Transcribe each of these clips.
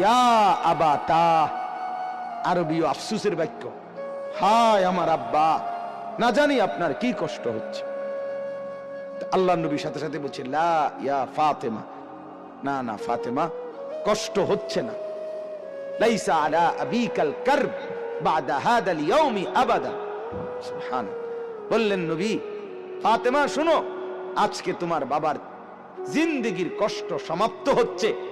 ইয়া আবাতা আরবীয় আফসুসের বাক্য। হায় আমার আব্বা, না জানি আপনার কি কষ্ট হচ্ছে। আল্লাহ নবীর সাথে সাথে বলছে, লা ফাতেমা। না না, ফাতেমা, কষ্ট হচ্ছে না। লাইসা আলা আবিকাল কারব বাদা হাদাল ইয়াউমি আবাদা। সুবহান বললেন নবী, ফাতেমা, শুনো, আজকে তোমার বাবার জিন্দেগির কষ্ট সমাপ্ত হচ্ছে।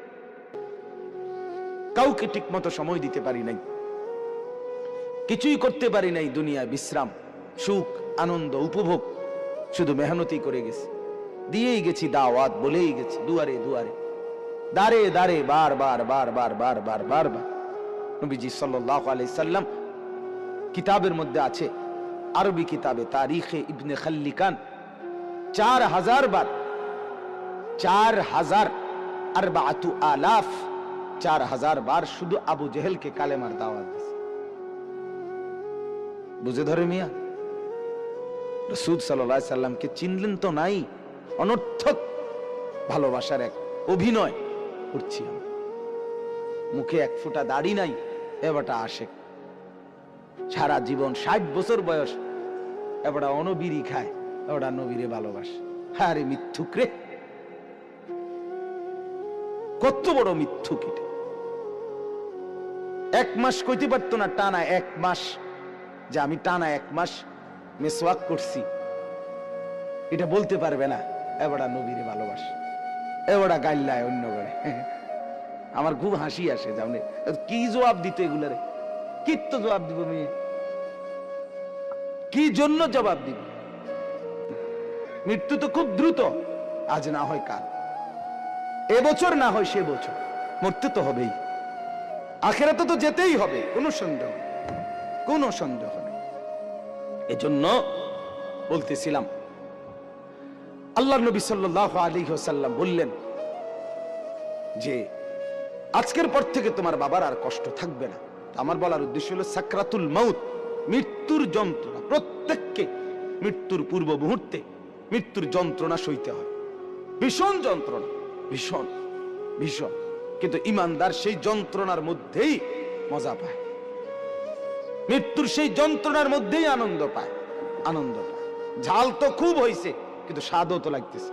কাউকে ঠিক মতো সময় দিতে পারি নাই। কিছুই করতে পারি নাই দুনিয়া, বিশ্রাম, সুখ, আনন্দ, উপভোগ। শুধু মেহনতি করে গেছি। দিয়েই গেছি দাওয়াত, বলেই গেছি, দুয়ারে দুয়ারে। দাঁড়ে দাঁড়ে বার বার বার বার বার বার বার বার। নবীজি সাল্লাহ আলাইসাল্লাম কিতাবের মধ্যে আছে, আরবি কিতাবে, তারিখে ইবনে খাল্লিকান, চার হাজার বার, চার হাজার আর আলাফ চার হাজার বার শুধু আবু জেহেলকে কালেমার দাওয়াত দিছে। বুঝে ধরে মিয়া রসুদ সাল্লামকে চিনলেন তো নাই? অনর্থক ভালোবাসার এক অভিনয় মুখে এক দাড়ি নাই, এবারটা আসে সারা জীবন ষাট বছর বয়স, এবারটা অনবিরি খায়, এবারটা নবীরে ভালোবাসে। হ্যাঁ রে মিথ্যুক রে। কত বড় মিথ্যুক এটা। এক মাস কইতে পারতো না, টানা এক মাস। যে আমি টানা এক মাস মেসওয়াক করছি। এটা বলতে পারবে না এবারটা নবীরে ভালোবাসে এবারটা গাইল্লায় অন্য করে। আমার খুব হাসি আসে, জানে। কি জবাব দিত এগুলারে? কি তো জবাব দিব মেয়ে? কি জন্য জবাব দিব? মৃত্যু তো খুব দ্রুত, আজ না হয় কাল। এবছর না হয় সে বছর, মরতে তো হবেই। আখেরাতে তো যেতেই হবে, কোনো সন্দেহ। কোনো সন্দেহ নেই। এজন্য বলতেছিলাম আল্লাহ নবী সাল্লাহ আলী সাল্লাম বললেন যে, আজকের পর থেকে তোমার বাবার আর কষ্ট থাকবে না। আমার বলার উদ্দেশ্য হলো সাকরাতুল মাউত, মৃত্যুর যন্ত্রণা, প্রত্যেককে মৃত্যুর পূর্ব মুহূর্তে মৃত্যুর যন্ত্রণা সইতে হয়। ভীষণ যন্ত্রণা, ভীষণ ভীষণ। কিন্তু ইমানদার সেই যন্ত্রণার মধ্যেই মজা পায়। মৃত্যুর সেই যন্ত্রণার মধ্যেই আনন্দ পায়। আনন্দ পায়। ঝাল তো খুব হয়েছে কিন্তু স্বাদও তো লাগতেছে।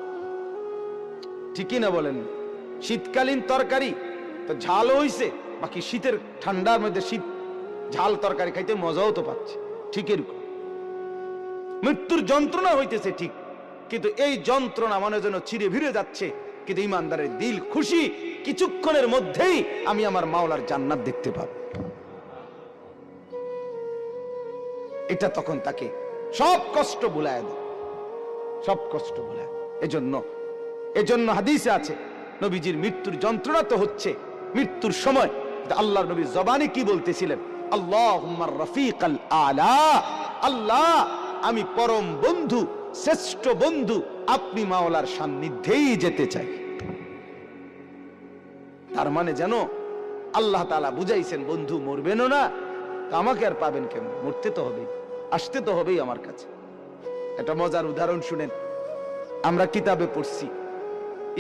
ঠিকই না বলেন, শীতকালীন তরকারি তো ঝালও হইছে, বাকি শীতের ঠান্ডার মধ্যে শীত ঝাল তরকারি খাইতে মজাও তো পাচ্ছে। ঠিক এরকম। মৃত্যুর যন্ত্রণা হইতেছে ঠিক, কিন্তু এই যন্ত্রণা মনে যেন চিরে ভিড়ে যাচ্ছে, কিন্তু ইমানদারের দিল খুশি কিছুক্ষণের মধ্যেই আমি আমার মাওলার জান্নাত দেখতে পাবো। এটা তখন তাকে সব কষ্ট ভুলায় দেয়। সব কষ্ট ভুলায় এজন্য এজন্য হাদিসে আছে, নবীজির মৃত্যুর যন্ত্রণা তো হচ্ছে, মৃত্যুর সময়। আল্লাহর নবী জবানে কি বলতেছিলেন? আল্লাহ রফিক আলা। আল্লাহ, আমি পরম বন্ধু, শ্রেষ্ঠ বন্ধু, আপনি মাওলার সান্নিধ্যেই যেতে চাই। তার মানে যেন আল্লাহ তালা বুঝাইছেন, বন্ধু, মরবেনও না, তা আমাকে আর পাবেন কেমন? মরতে তো হবেই, আসতে তো হবেই আমার কাছে। একটা মজার উদাহরণ শুনেন। আমরা কিতাবে পড়ছি,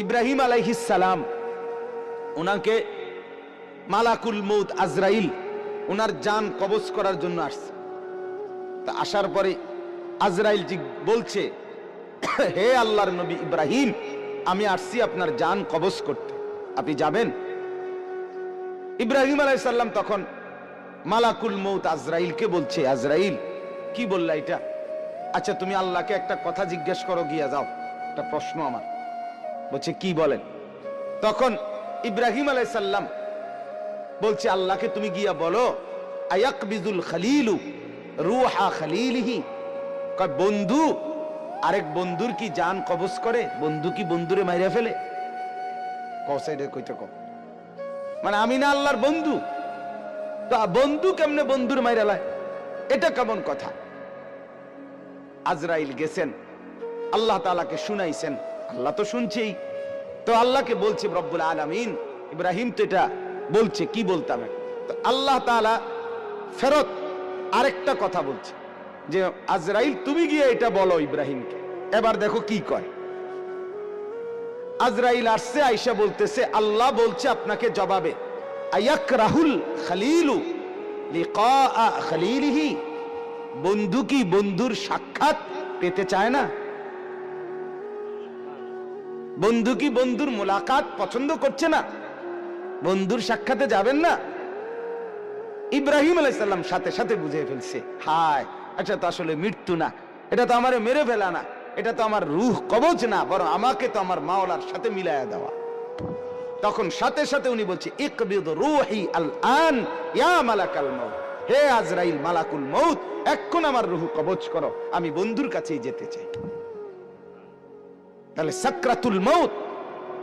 ইব্রাহিম সালাম ওনাকে মালাকুল মৌত আজরাইল ওনার জান কবজ করার জন্য আসছে। তা আসার পরে আজরাইল বলছে, হে আল্লাহর নবী ইব্রাহিম, আমি আসছি আপনার জান কবজ করতে। আপনি যাবেন? ইব্রাহিম আলাইসাল্লাম তখন, মালাকুল মৌত আজরাইলকে বলছে আজরাইল? কি বললা এটা? আচ্ছা তুমি আল্লাহকে একটা কথা জিজ্ঞেস করো, গিয়া যাও। একটা প্রশ্ন আমার। বলছে, কি বলেন? তখন ইব্রাহিম আলাইসাল্লাম বলছে, আল্লাহকে তুমি গিয়া বলো আয়াক বিজুল খালিলু রুহা খালিলিহি? কয়, বন্ধু, আরেক বন্ধুর কি জান কবজ করে? বন্ধু কি বন্ধুরে মাইরা ফেলে? কসাইডে কইতে কম মানে আমি না আল্লাহর বন্ধু। তো বন্ধু কেমনে বন্ধুর মাইরা লায়? এটা কেমন কথা? আজরাইল গেছেন, আল্লাহ তালাকে শুনাইছেন, আল্লাহ তো শুনছেই। তো আল্লাহকে বলছে, রব্বুল আলামিন। ইব্রাহিম তো এটা বলছে, কি বলতাম তো আল্লাহ তাআলা ফেরত আরেকটা কথা বলছে, যে আজরাইল তুমি গিয়ে এটা বলো ইব্রাহিমকে। এবার দেখো কি কয়। আজরাইল আসছে, আইসা বলতেছে, আল্লাহ বলছে আপনাকে জবাবে। বন্ধু কি বন্ধুর সাক্ষাৎ পেতে চায় না? বন্ধু কি বন্ধুর মোলাকাত পছন্দ করছে না? বন্ধুর সাক্ষাতে যাবেন না? ইব্রাহিম আলাইসাল্লাম সাথে সাথে বুঝে ফেলছে, হায় আচ্ছা তো আসলে মৃত্যু না, এটা তো আমার মেরে ফেলা না। এটা তো আমার রুহ কবচ না, বরং আমাকে তো আমার মাওলার সাথে মিলায়া দেওয়া। তখন সাথে সাথে উনি বলছে, ইকবিদ রুহি আল আন ইয়া মালাকাল মউত হে আজরাইল মালাকুল মউত এখন আমার রুহ কবচ করো, আমি বন্ধুর কাছেই যেতে চাই। তাহলে সাকরাতুল মউত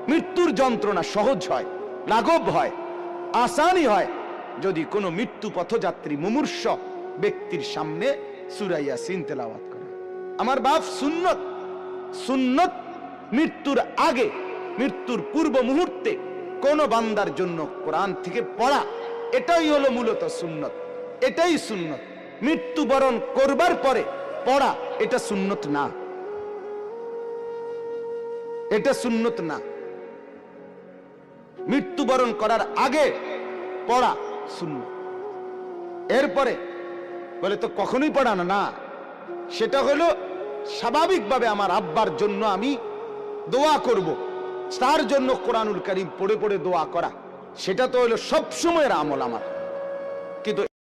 মৃত্যুর যন্ত্রণা সহজ হয় লাঘব হয়, আসানি হয়, যদি কোনো মৃত্যু পথযাত্রী মুমূর্ষ ব্যক্তির সামনে সুরাইয়া সিন তেলাওয়াত আমার বাপ সুন্নত। সুন্নত মৃত্যুর আগে, মৃত্যুর পূর্ব মুহূর্তে কোন বান্দার জন্য কোরআন থেকে পড়া, এটাই হলো মূলত সুন্নত। এটাই সুন্নত। মৃত্যুবরণ করবার পরে পড়া, এটা সুন্নত না। এটা সুন্নত না। মৃত্যুবরণ করার আগে পড়া শূন্য এরপরে বলে, তো কখনোই পড়ানো না? সেটা হলো স্বাভাবিকভাবে আমার আব্বার জন্য আমি দোয়া করব। তার জন্য কোরআনুল করিম পড়ে পড়ে দোয়া করা। সেটা তো হলো সবসময়ের আমল আমার। কিন্তু